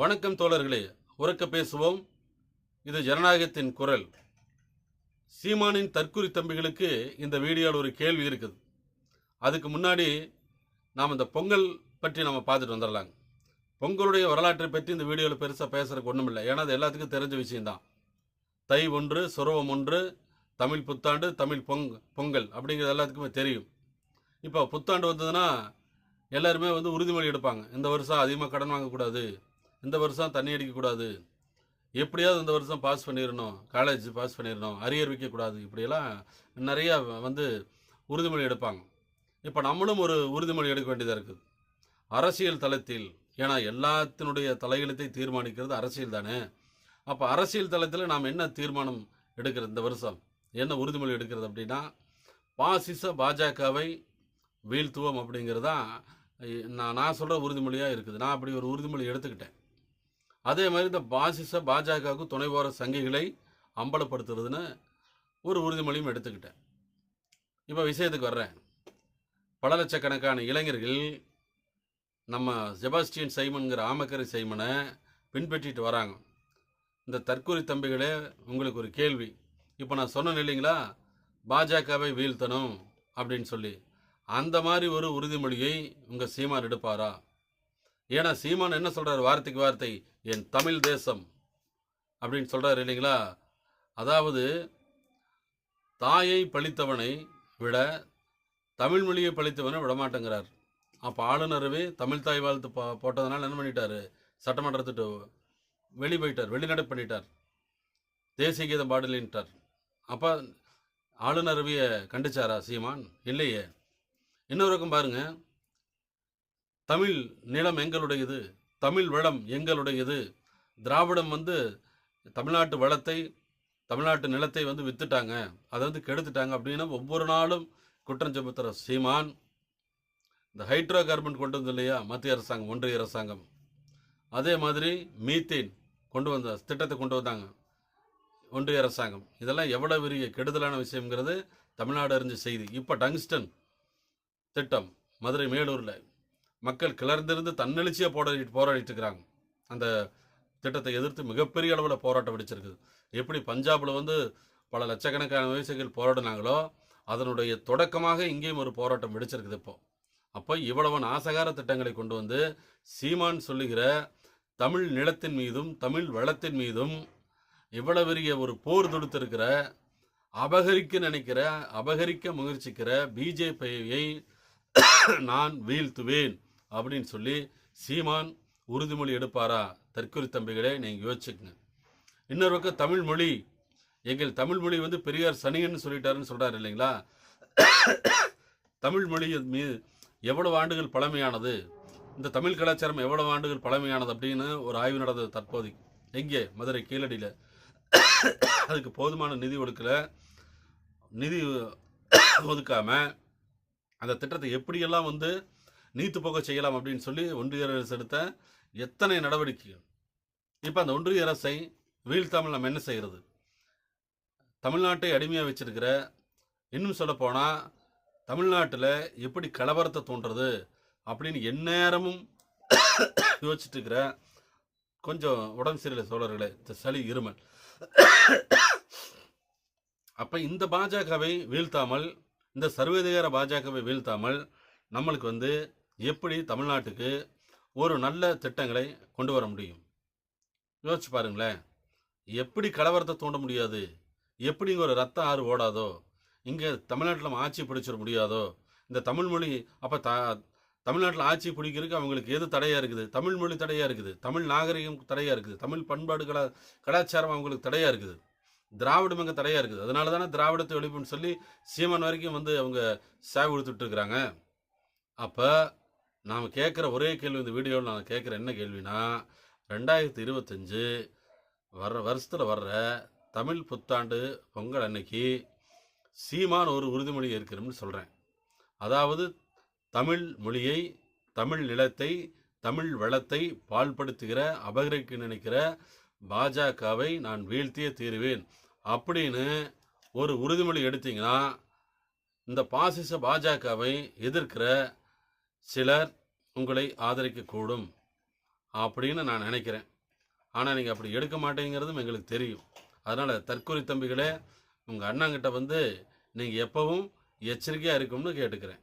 வணக்கம் தோழர்களே. உறக்க பேசுவோம். இது ஜனநாயகத்தின் குரல். சீமானின் தற்குறி தம்பிகளுக்கு இந்த வீடியோவில் ஒரு கேள்வி இருக்குது. அதுக்கு முன்னாடி நாம் இந்த பொங்கல் பற்றி நம்ம பார்த்துட்டு வந்துடலாங்க. பொங்கலுடைய வரலாற்றை பற்றி இந்த வீடியோவில் பெருசாக பேசுறதுக்கு ஒன்றும் இல்லை ஏன்னா அது எல்லாத்துக்கும் தெரிஞ்ச விஷயந்தான் தை ஒன்று சுரவம் ஒன்று தமிழ் புத்தாண்டு தமிழ் பொங் பொங்கல் அப்படிங்கிறது எல்லாத்துக்குமே தெரியும். இப்போ புத்தாண்டு வந்ததுன்னா எல்லாருமே வந்து உறுதிமொழி எடுப்பாங்க. இந்த வருஷம் அதிகமாக கடன் வாங்கக்கூடாது. இந்த வருஷம் தண்ணி அடிக்கக்கூடாது. எப்படியாவது இந்த வருஷம் பாஸ் பண்ணிடணும் காலேஜ் பாஸ் பண்ணிடணும் அரியர் வைக்கக்கூடாது. இப்படியெல்லாம் நிறையா வந்து உறுதிமொழி எடுப்பாங்க. இப்போ நம்மளும் ஒரு உறுதிமொழி எடுக்க வேண்டியதாக இருக்குது. அரசியல் தளத்தில் ஏன்னா எல்லாத்தினுடைய தலையெழுத்தை தீர்மானிக்கிறது அரசியல் தானே. அப்போ அரசியல் தளத்தில் நாம் என்ன தீர்மானம் எடுக்கிறது இந்த வருஷம் என்ன உறுதிமொழி எடுக்கிறது அப்படின்னா பாசிச பாஜகவை வீழ்த்துவோம் அப்படிங்கிறது தான் நான் நான் சொல்கிற உறுதிமொழியாக இருக்குது. நான் அப்படி ஒரு உறுதிமொழி எடுத்துக்கிட்டேன். அதே மாதிரி இந்த பாசிச பாஜகவுக்கு துணை போகிற சங்கிகளை அம்பலப்படுத்துறதுன்னு ஒரு உறுதிமொழியும் எடுத்துக்கிட்டேன். இப்போ விஷயத்துக்கு வர்றேன். பல லட்சக்கணக்கான இளைஞர்கள் நம்ம செபாஸ்டியன் சைமனுங்கிற ஆமக்கரை சைமனை பின்பற்றிட்டு வராங்க. இந்த தற்கொலை தம்பிகளே உங்களுக்கு ஒரு கேள்வி. இப்போ நான் சொன்னேன் இல்லைங்களா? பாஜகவை வீழ்த்தணும் அப்படின்னு சொல்லி. அந்த மாதிரி ஒரு உறுதிமொழியை உங்கள் சீமான் எடுப்பாரா? ஏன்னா சீமான் என்ன சொல்கிறார் வார்த்தைக்கு வார்த்தை? என் தமிழ் தேசம். அப்படின்னு சொல்கிறார் இல்லைங்களா? அதாவது தாயை பழித்தவனை விட தமிழ் மொழியை பழித்தவனை விடமாட்டேங்கிறார். அப்போ ஆளுநரவே தமிழ் தாய் வாழ்த்து போ போட்டதுனால என்ன பண்ணிட்டார்? சட்டமன்றத்துட்டு வெளி போயிட்டார் வெளிநடை பண்ணிட்டார். தேசிய கீதம் பாடலின்ட்டார். அப்போ ஆளுநரவியை கண்டிச்சாரா சீமான்? இல்லையே. இன்னொரு பக்கம் பாருங்கள் தமிழ் நிலம் எங்களுடையது தமிழ் வளம் எங்களுடையது. திராவிடம் வந்து தமிழ்நாட்டு வளத்தை தமிழ்நாட்டு நிலத்தை வந்து வித்துட்டாங்க. அதை வந்து கெடுத்துட்டாங்க அப்படின்னு ஒவ்வொரு நாளும் குற்றம் சுமத்துற சீமான் இந்த ஹைட்ரோ கார்பன் கொண்டு வந்தது இல்லையா? மத்திய அரசாங்கம் ஒன்றிய அரசாங்கம். அதே மாதிரி மீத்தேன் கொண்டு வந்த திட்டத்தை கொண்டு வந்தாங்க ஒன்றிய அரசாங்கம். இதெல்லாம் எவ்வளோ பெரிய கெடுதலான விஷயங்கிறது தமிழ்நாடு அறிஞ்ச செய்தி. இப்போ டங்ஸ்டன் திட்டம் மதுரை மேலூரில் மக்கள் கிளர்ந்திருந்து தன்னெழுச்சியாக போராடி போராடிட்டு இருக்கிறாங்க அந்த திட்டத்தை எதிர்த்து மிகப்பெரிய அளவில் போராட்டம் வெடிச்சிருக்குது. எப்படி பஞ்சாபில் வந்து பல லட்சக்கணக்கான விவசாயிகள் போராடினாங்களோ அதனுடைய தொடக்கமாக இங்கேயும் ஒரு போராட்டம் வெடிச்சிருக்குது இப்போ. அப்போ இவ்வளவு நாசகார திட்டங்களை கொண்டு வந்து சீமான் சொல்லுகிற தமிழ் நிலத்தின் மீதும் தமிழ் வளத்தின் மீதும் இவ்வளவு பெரிய ஒரு போர் தொடுத்திருக்கிற அபகரிக்க நினைக்கிற அபகரிக்க முயற்சிக்கிற பிஜேபியை நான் வீழ்த்துவேன். அப்படின்னு சொல்லி சீமான் உறுதிமொழி எடுப்பாரா? தற்கொலை தம்பிகளே நீங்கள் யோசிச்சுக்கங்க. இன்னொரு பக்கம் தமிழ் மொழி. எங்கள் தமிழ் மொழி வந்து பெரியார் சனிகன்னு சொல்லிட்டாருன்னு சொல்கிறார் இல்லைங்களா? தமிழ் மொழி மீ எவ்வளவு ஆண்டுகள் பழமையானது? இந்த தமிழ் கலாச்சாரம் எவ்வளவு ஆண்டுகள் பழமையானது அப்படின்னு ஒரு ஆய்வு நடந்தது தற்போது எங்கே? மதுரை கீழடியில். அதுக்கு போதுமான நிதி ஒடுக்கல நிதி ஒதுக்காமல் அந்த திட்டத்தை எப்படியெல்லாம் வந்து நீத்து போக செய்யலாம் அப்படின்னு சொல்லி ஒன்றிய அரசு எடுத்த எத்தனை நடவடிக்கைகள்? இப்போ அந்த ஒன்றிய அரசை வீழ்த்தாமல் நம்ம என்ன செய்கிறது தமிழ்நாட்டை அடிமையாக வச்சிருக்கிற இன்னும் சொல்லப்போனால் தமிழ்நாட்டில் எப்படி கலவரத்தை தோன்றது அப்படின்னு எந்நேரமும் யோசிச்சுட்டு இருக்கிற கொஞ்சம் உடம்பு சரியில்லை சோழர்களே இந்த சளி இருமல். அப்போ இந்த பாஜகவை வீழ்த்தாமல் இந்த சர்வதிகார பாஜகவை வீழ்த்தாமல் நம்மளுக்கு வந்து எப்படி தமிழ்நாட்டுக்கு ஒரு நல்ல திட்டங்களை கொண்டு வர முடியும்? யோசிச்சு பாருங்களேன். எப்படி கலவரத்தை தூண்ட முடியாது? எப்படி இங்கே ஒரு ரத்த ஆறு ஓடாதோ? இங்கே தமிழ்நாட்டில் நம்ம ஆட்சி பிடிச்சிட முடியாதோ? இந்த தமிழ் மொழி அப்போ த தமிழ்நாட்டில் ஆட்சி பிடிக்கிறதுக்கு அவங்களுக்கு எது தடையாக இருக்குது? தமிழ் மொழி தடையாக இருக்குது. தமிழ் நாகரிகம் தடையாக இருக்குது. தமிழ் பண்பாடு கலா கலாச்சாரம் அவங்களுக்கு தடையாக இருக்குது. திராவிடம் அங்கே தடையாக இருக்குது. அதனால தானே திராவிடத்தை ஒழிப்புன்னு சொல்லி சீமான் வரைக்கும் வந்து அவங்க சேவை கொடுத்துட்ருக்குறாங்க அப்போ நாம் கேட்குற ஒரே கேள்வி இந்த வீடியோவில் நான் கேட்குற என்ன கேள்வினா ரெண்டாயிரத்தி இருபத்தஞ்சு வர்ற வருஷத்தில் வர்ற தமிழ் புத்தாண்டு பொங்கல் அன்னைக்கு சீமான் ஒரு உறுதிமொழி இருக்கிறோம்னு சொல்கிறேன் அதாவது தமிழ் மொழியை தமிழ் நிலத்தை தமிழ் வளத்தை பால்படுத்துகிற அபகரிக்க நினைக்கிற பாஜகவை நான் வீழ்த்தியே தீருவேன் அப்படின்னு ஒரு உறுதிமொழி எடுத்தீங்கன்னா இந்த பாசிச பாஜகவை எதிர்க்கிற சிலர் உங்களை ஆதரிக்கக்கூடும் அப்படின்னு நான் நினைக்கிறேன். ஆனால் நீங்கள் அப்படி எடுக்க மாட்டேங்கிறதும் எங்களுக்கு தெரியும். அதனால் தற்கொலை தம்பிகளே உங்கள் அண்ணாங்கிட்ட வந்து நீங்கள் எப்பவும் எச்சரிக்கையாக இருக்கும்னு கேட்டுக்கிறேன்.